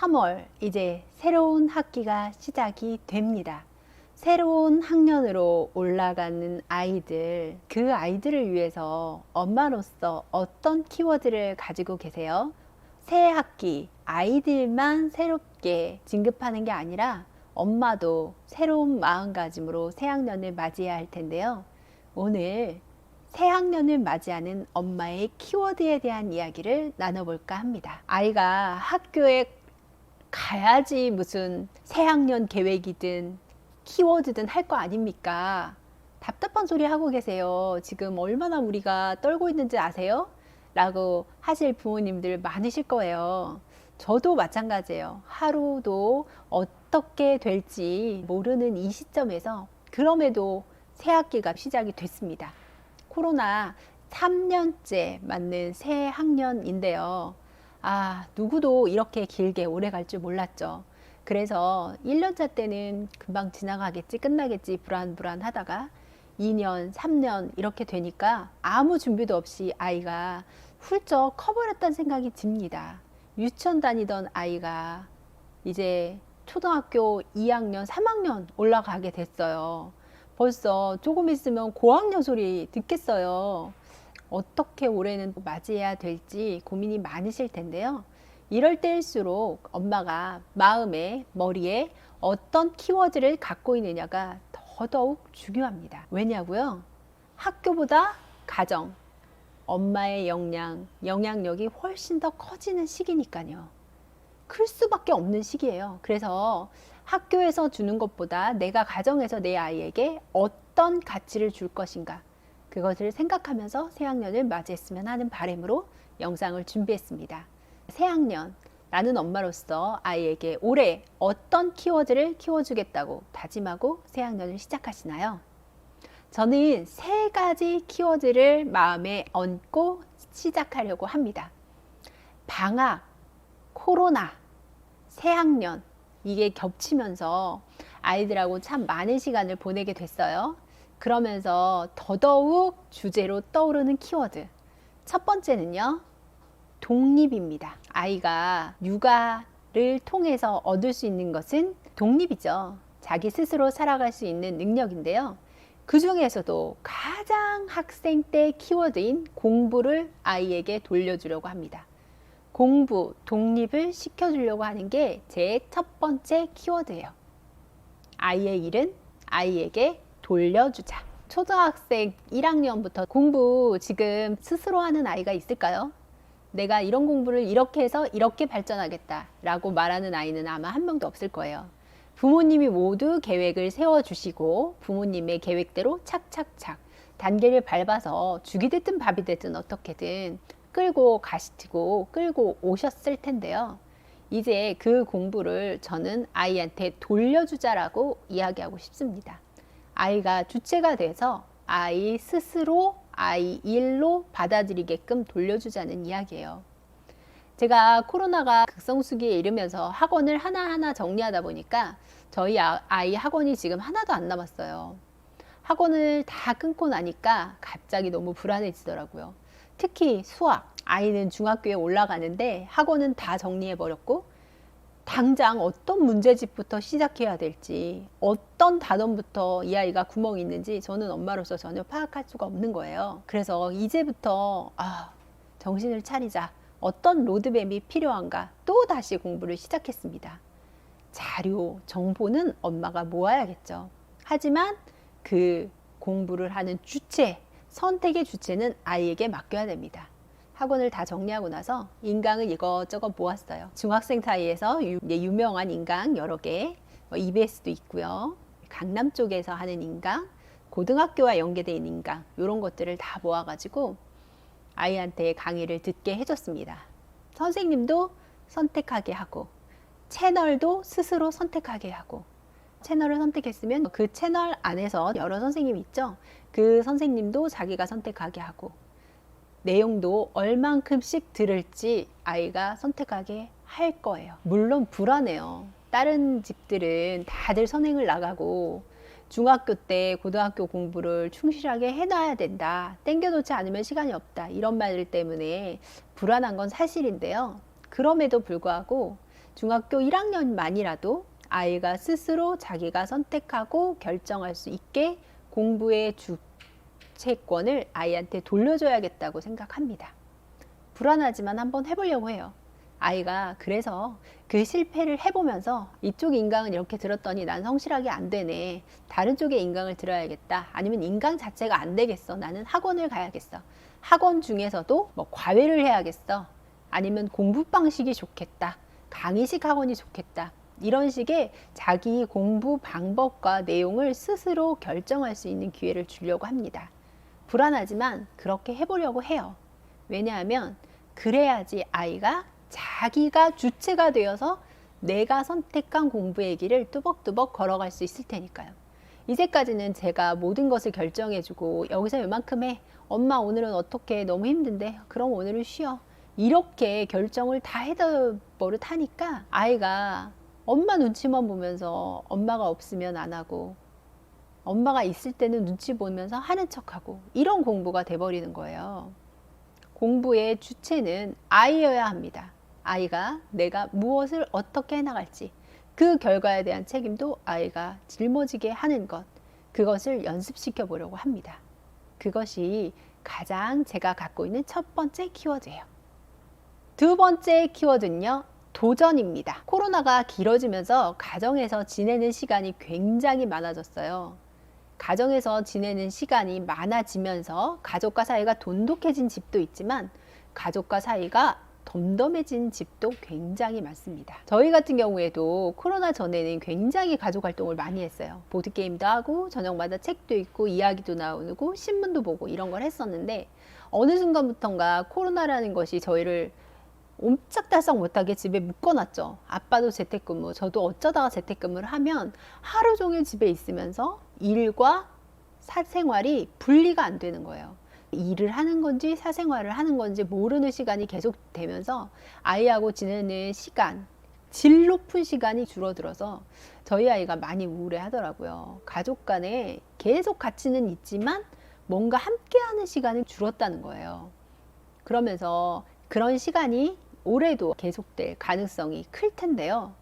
3월 이제 새로운 학기가 시작이 됩니다. 새로운 학년으로 올라가는 아이들, 그 아이들을 위해서 엄마로서 어떤 키워드를 가지고 계세요? 새 학기, 아이들만 새롭게 진급하는 게 아니라 엄마도 새로운 마음가짐으로 새 학년을 맞이해야 할 텐데요. 오늘 새 학년을 맞이하는 엄마의 키워드에 대한 이야기를 나눠볼까 합니다. 아이가 학교에 가야지 무슨 새 학년 계획이든 키워드든 할 거 아닙니까? 답답한 소리 하고 계세요. 지금 얼마나 우리가 떨고 있는지 아세요? 라고 하실 부모님들 많으실 거예요. 저도 마찬가지예요. 하루도 어떻게 될지 모르는 이 시점에서 그럼에도 새 학기가 시작이 됐습니다. 코로나 3년째 맞는 새 학년인데요. 아, 누구도 이렇게 길게 오래 갈 줄 몰랐죠. 그래서 1년차 때는 금방 지나가겠지, 끝나겠지, 불안불안 하다가 2년, 3년 이렇게 되니까 아무 준비도 없이 아이가 훌쩍 커버렸다는 생각이 듭니다. 유치원 다니던 아이가 이제 초등학교 2학년, 3학년 올라가게 됐어요. 벌써 조금 있으면 고학년 소리 듣겠어요. 어떻게 올해는 맞이해야 될지 고민이 많으실 텐데요. 이럴 때일수록 엄마가 마음에, 머리에 어떤 키워드를 갖고 있느냐가 더더욱 중요합니다. 왜냐고요? 학교보다 가정, 엄마의 역량, 영향력이 훨씬 더 커지는 시기니까요. 클 수밖에 없는 시기예요. 그래서 학교에서 주는 것보다 내가 가정에서 내 아이에게 어떤 가치를 줄 것인가 그것을 생각하면서 새학년을 맞이했으면 하는 바람으로 영상을 준비했습니다. 새학년 나는 엄마로서 아이에게 올해 어떤 키워드를 키워주겠다고 다짐하고 새학년을 시작하시나요? 저는 세 가지 키워드를 마음에 얹고 시작하려고 합니다. 방학, 코로나, 새학년, 이게 겹치면서 아이들하고 참 많은 시간을 보내게 됐어요. 그러면서 더더욱 주제로 떠오르는 키워드. 첫 번째는요, 독립입니다. 아이가 육아를 통해서 얻을 수 있는 것은 독립이죠. 자기 스스로 살아갈 수 있는 능력인데요. 그 중에서도 가장 학생 때 키워드인 공부를 아이에게 돌려주려고 합니다. 공부, 독립을 시켜주려고 하는 게 제 첫 번째 키워드예요. 아이의 일은 아이에게 돌려주자. 초등학생 1학년부터 공부 지금 스스로 하는 아이가 있을까요? 내가 이런 공부를 이렇게 해서 이렇게 발전하겠다 라고 말하는 아이는 아마 한 명도 없을 거예요. 부모님이 모두 계획을 세워주시고 부모님의 계획대로 착착착 단계를 밟아서 죽이 됐든 밥이 됐든 어떻게든 끌고 가시고 끌고 오셨을 텐데요. 이제 그 공부를 저는 아이한테 돌려주자라고 이야기하고 싶습니다. 아이가 주체가 돼서 아이 스스로 아이 일로 받아들이게끔 돌려주자는 이야기예요. 제가 코로나가 극성수기에 이르면서 학원을 하나하나 정리하다 보니까 저희 아- 아이 학원이 지금 하나도 안 남았어요. 학원을 다 끊고 나니까 갑자기 너무 불안해지더라고요. 특히 수학. 아이는 중학교에 올라가는데 학원은 다 정리해버렸고 당장 어떤 문제집부터 시작해야 될지 어떤 단원부터 이 아이가 구멍이 있는지 저는 엄마로서 전혀 파악할 수가 없는 거예요. 그래서 이제부터 아, 정신을 차리자. 어떤 로드맵이 필요한가 또 다시 공부를 시작했습니다. 자료, 정보는 엄마가 모아야겠죠. 하지만 그 공부를 하는 주체, 선택의 주체는 아이에게 맡겨야 됩니다. 학원을 다 정리하고 나서 인강을 이것저것 모았어요. 중학생 사이에서 유, 예, 유명한 인강 여러 개, 뭐 EBS도 있고요. 강남 쪽에서 하는 인강, 고등학교와 연계된 인강, 이런 것들을 다 모아가지고 아이한테 강의를 듣게 해줬습니다. 선생님도 선택하게 하고, 채널도 스스로 선택하게 하고, 채널을 선택했으면 그 채널 안에서 여러 선생님이 있죠. 그 선생님도 자기가 선택하게 하고, 내용도 얼만큼씩 들을지 아이가 선택하게 할 거예요. 물론 불안해요. 다른 집들은 다들 선행을 나가고 중학교 때 고등학교 공부를 충실하게 해놔야 된다. 땡겨놓지 않으면 시간이 없다. 이런 말들 때문에 불안한 건 사실인데요. 그럼에도 불구하고 중학교 1학년만이라도 아이가 스스로 자기가 선택하고 결정할 수 있게 공부의 주 체권을 아이한테 돌려줘야겠다고 생각합니다. 불안하지만 한번 해보려고 해요. 아이가 그래서 그 실패를 해보면서 이쪽 인강은 이렇게 들었더니 난 성실하게 안 되네. 다른 쪽의 인강을 들어야겠다. 아니면 인강 자체가 안 되겠어. 나는 학원을 가야겠어. 학원 중에서도 뭐 과외를 해야겠어. 아니면 공부 방식이 좋겠다. 강의식 학원이 좋겠다. 이런 식의 자기 공부 방법과 내용을 스스로 결정할 수 있는 기회를 주려고 합니다. 불안하지만 그렇게 해보려고 해요. 왜냐하면 그래야지 아이가 자기가 주체가 되어서 내가 선택한 공부의 길을 뚜벅뚜벅 걸어갈 수 있을 테니까요. 이제까지는 제가 모든 것을 결정해주고 여기서 요만큼 해. 엄마 오늘은 어떻게 너무 힘든데 그럼 오늘은 쉬어. 이렇게 결정을 다 해다 버릇하니까 아이가 엄마 눈치만 보면서 엄마가 없으면 안 하고 엄마가 있을 때는 눈치 보면서 하는 척하고 이런 공부가 돼버리는 거예요. 공부의 주체는 아이여야 합니다. 아이가 내가 무엇을 어떻게 해나갈지 그 결과에 대한 책임도 아이가 짊어지게 하는 것 그것을 연습시켜 보려고 합니다. 그것이 가장 제가 갖고 있는 첫 번째 키워드예요. 두 번째 키워드는요. 도전입니다. 코로나가 길어지면서 가정에서 지내는 시간이 굉장히 많아졌어요. 가정에서 지내는 시간이 많아지면서 가족과 사이가 돈독해진 집도 있지만 가족과 사이가 덤덤해진 집도 굉장히 많습니다. 저희 같은 경우에도 코로나 전에는 굉장히 가족 활동을 많이 했어요. 보드게임도 하고, 저녁마다 책도 읽고, 이야기도 나누고, 신문도 보고, 이런 걸 했었는데, 어느 순간부턴가 코로나라는 것이 저희를 옴짝달싹 못하게 집에 묶어놨죠. 아빠도 재택근무, 저도 어쩌다가 재택근무를 하면 하루 종일 집에 있으면서 일과 사생활이 분리가 안 되는 거예요. 일을 하는 건지 사생활을 하는 건지 모르는 시간이 계속 되면서 아이하고 지내는 시간, 질 높은 시간이 줄어들어서 저희 아이가 많이 우울해 하더라고요. 가족 간에 계속 같이는 있지만 뭔가 함께하는 시간이 줄었다는 거예요. 그러면서 그런 시간이 올해도 계속될 가능성이 클 텐데요.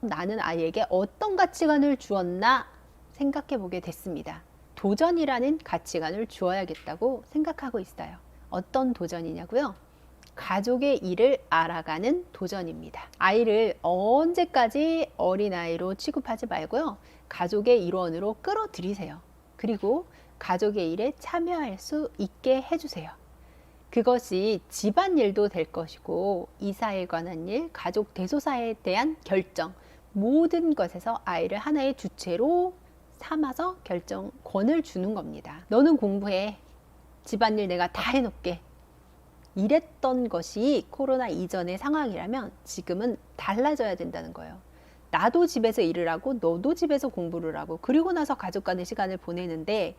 나는 아이에게 어떤 가치관을 주었나 생각해 보게 됐습니다. 도전이라는 가치관을 주어야겠다고 생각하고 있어요. 어떤 도전이냐고요? 가족의 일을 알아가는 도전입니다. 아이를 언제까지 어린아이로 취급하지 말고요. 가족의 일원으로 끌어들이세요. 그리고 가족의 일에 참여할 수 있게 해주세요. 그것이 집안일도 될 것이고 이사에 관한 일, 가족 대소사에 대한 결정 모든 것에서 아이를 하나의 주체로 삼아서 결정권을 주는 겁니다. 너는 공부해. 집안일 내가 다 해놓게. 이랬던 것이 코로나 이전의 상황이라면 지금은 달라져야 된다는 거예요. 나도 집에서 일을 하고 너도 집에서 공부를 하고 그리고 나서 가족 간의 시간을 보내는데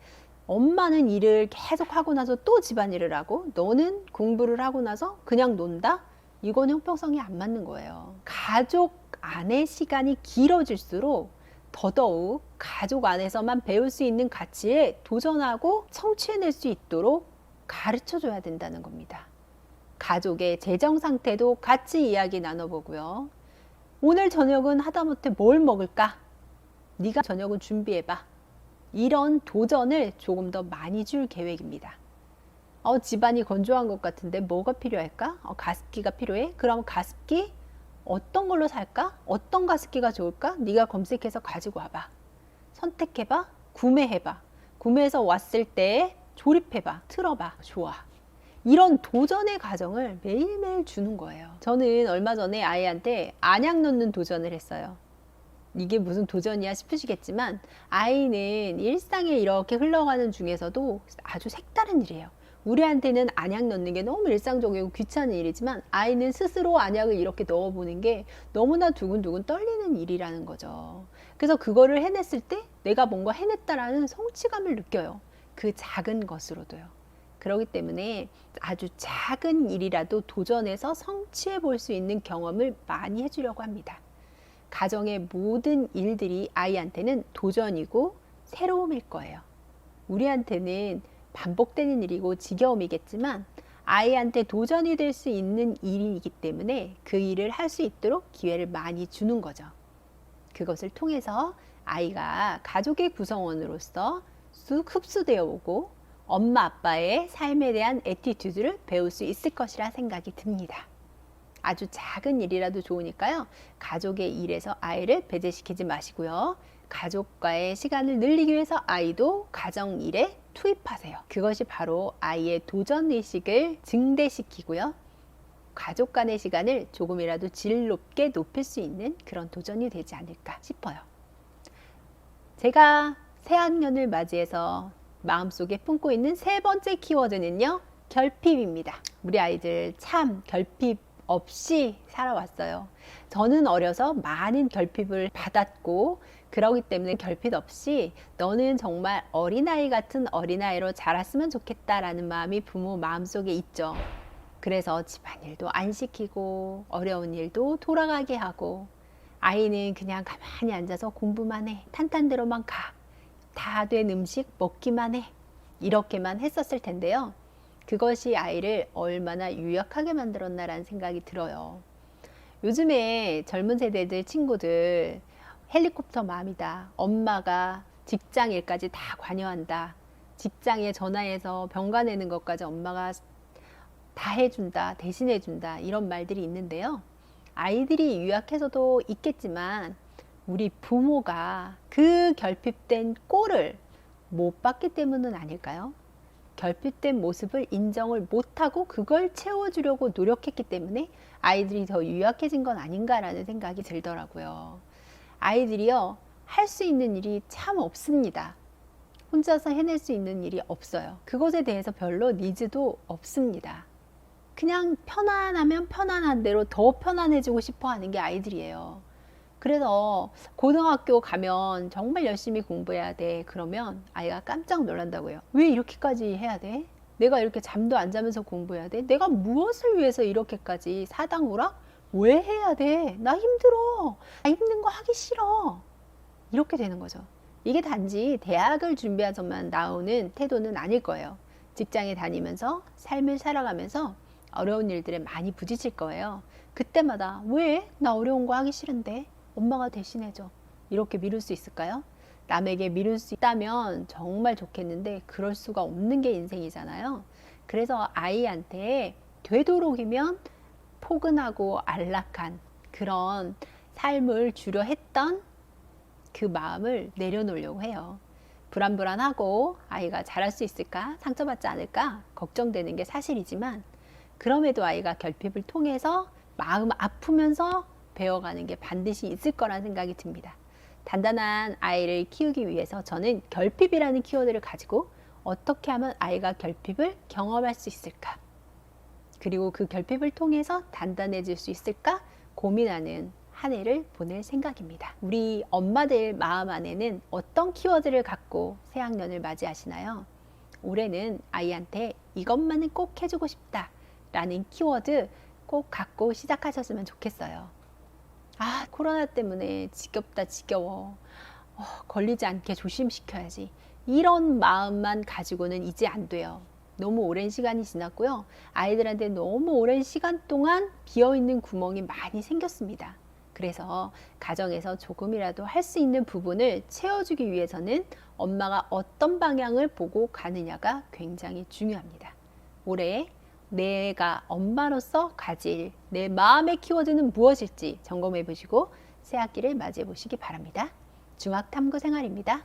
엄마는 일을 계속 하고 나서 또 집안일을 하고 너는 공부를 하고 나서 그냥 논다? 이건 형평성이 안 맞는 거예요. 가족 안의 시간이 길어질수록 더더욱 가족 안에서만 배울 수 있는 가치에 도전하고 성취해낼 수 있도록 가르쳐 줘야 된다는 겁니다. 가족의 재정 상태도 같이 이야기 나눠보고요. 오늘 저녁은 하다못해 뭘 먹을까? 네가 저녁은 준비해봐. 이런 도전을 조금 더 많이 줄 계획입니다. 어, 집안이 건조한 것 같은데 뭐가 필요할까? 어, 가습기가 필요해? 그럼 가습기 어떤 걸로 살까? 어떤 가습기가 좋을까? 네가 검색해서 가지고 와봐. 선택해봐. 구매해봐. 구매해서 왔을 때 조립해봐. 틀어봐. 좋아. 이런 도전의 과정을 매일매일 주는 거예요. 저는 얼마 전에 아이한테 안약 넣는 도전을 했어요. 이게 무슨 도전이야 싶으시겠지만 아이는 일상에 이렇게 흘러가는 중에서도 아주 색다른 일이에요. 우리한테는 안약 넣는 게 너무 일상적이고 귀찮은 일이지만 아이는 스스로 안약을 이렇게 넣어보는 게 너무나 두근두근 떨리는 일이라는 거죠. 그래서 그거를 해냈을 때 내가 뭔가 해냈다라는 성취감을 느껴요. 그 작은 것으로도요. 그렇기 때문에 아주 작은 일이라도 도전해서 성취해 볼 수 있는 경험을 많이 해주려고 합니다. 가정의 모든 일들이 아이한테는 도전이고 새로움일 거예요. 우리한테는 반복되는 일이고 지겨움이겠지만 아이한테 도전이 될 수 있는 일이기 때문에 그 일을 할 수 있도록 기회를 많이 주는 거죠. 그것을 통해서 아이가 가족의 구성원으로서 쑥 흡수되어 오고 엄마 아빠의 삶에 대한 에티튜드를 배울 수 있을 것이라 생각이 듭니다. 아주 작은 일이라도 좋으니까요. 가족의 일에서 아이를 배제시키지 마시고요. 가족과의 시간을 늘리기 위해서 아이도 가정 일에 투입하세요. 그것이 바로 아이의 도전 의식을 증대시키고요. 가족 간의 시간을 조금이라도 질 높게 높일 수 있는 그런 도전이 되지 않을까 싶어요. 제가 새학년을 맞이해서 마음속에 품고 있는 세 번째 키워드는요. 결핍입니다. 우리 아이들 참 결핍 없이 살아왔어요. 저는 어려서 많은 결핍을 받았고 그러기 때문에 결핍 없이 너는 정말 어린아이 같은 어린아이로 자랐으면 좋겠다라는 마음이 부모 마음속에 있죠. 그래서 집안일도 안 시키고 어려운 일도 돌아가게 하고 아이는 그냥 가만히 앉아서 공부만 해. 탄탄대로만 가. 다 된 음식 먹기만 해. 이렇게만 했었을 텐데요. 그것이 아이를 얼마나 유약하게 만들었나라는 생각이 들어요. 요즘에 젊은 세대들 친구들 헬리콥터 마음이다. 엄마가 직장 일까지 다 관여한다. 직장에 전화해서 병가 내는 것까지 엄마가 다 해준다. 대신해준다. 이런 말들이 있는데요. 아이들이 유약해서도 있겠지만 우리 부모가 그 결핍된 꼴을 못 봤기 때문은 아닐까요? 결핍된 모습을 인정을 못하고 그걸 채워주려고 노력했기 때문에 아이들이 더 유약해진 건 아닌가라는 생각이 들더라고요. 아이들이요, 할 수 있는 일이 참 없습니다. 혼자서 해낼 수 있는 일이 없어요. 그것에 대해서 별로 니즈도 없습니다. 그냥 편안하면 편안한 대로 더 편안해지고 싶어 하는 게 아이들이에요. 그래서 고등학교 가면 정말 열심히 공부해야 돼. 그러면 아이가 깜짝 놀란다고요. 왜 이렇게까지 해야 돼? 내가 이렇게 잠도 안 자면서 공부해야 돼? 내가 무엇을 위해서 이렇게까지 사당오락? 왜 해야 돼? 나 힘들어. 나 힘든 거 하기 싫어. 이렇게 되는 거죠. 이게 단지 대학을 준비해서만 나오는 태도는 아닐 거예요. 직장에 다니면서 삶을 살아가면서 어려운 일들에 많이 부딪힐 거예요. 그때마다 왜 나 어려운 거 하기 싫은데 엄마가 대신해줘. 이렇게 미룰 수 있을까요? 남에게 미룰 수 있다면 정말 좋겠는데 그럴 수가 없는 게 인생이잖아요. 그래서 아이한테 되도록이면 포근하고 안락한 그런 삶을 주려 했던 그 마음을 내려놓으려고 해요. 불안불안하고 아이가 잘할 수 있을까? 상처받지 않을까? 걱정되는 게 사실이지만 그럼에도 아이가 결핍을 통해서 마음 아프면서 배워가는 게 반드시 있을 거란 생각이 듭니다. 단단한 아이를 키우기 위해서 저는 결핍이라는 키워드를 가지고 어떻게 하면 아이가 결핍을 경험할 수 있을까? 그리고 그 결핍을 통해서 단단해질 수 있을까? 고민하는 한 해를 보낼 생각입니다. 우리 엄마들 마음 안에는 어떤 키워드를 갖고 새학년을 맞이하시나요? 올해는 아이한테 이것만은 꼭 해주고 싶다 라는 키워드 꼭 갖고 시작하셨으면 좋겠어요. 아, 코로나 때문에 지겹다, 지겨워. 어, 걸리지 않게 조심시켜야지. 이런 마음만 가지고는 이제 안 돼요. 너무 오랜 시간이 지났고요. 아이들한테 너무 오랜 시간 동안 비어있는 구멍이 많이 생겼습니다. 그래서 가정에서 조금이라도 할 수 있는 부분을 채워주기 위해서는 엄마가 어떤 방향을 보고 가느냐가 굉장히 중요합니다. 올해 내가 엄마로서 가질 내 마음의 키워드는 무엇일지 점검해 보시고 새 학기를 맞이해 보시기 바랍니다. 중학탐구 생활입니다.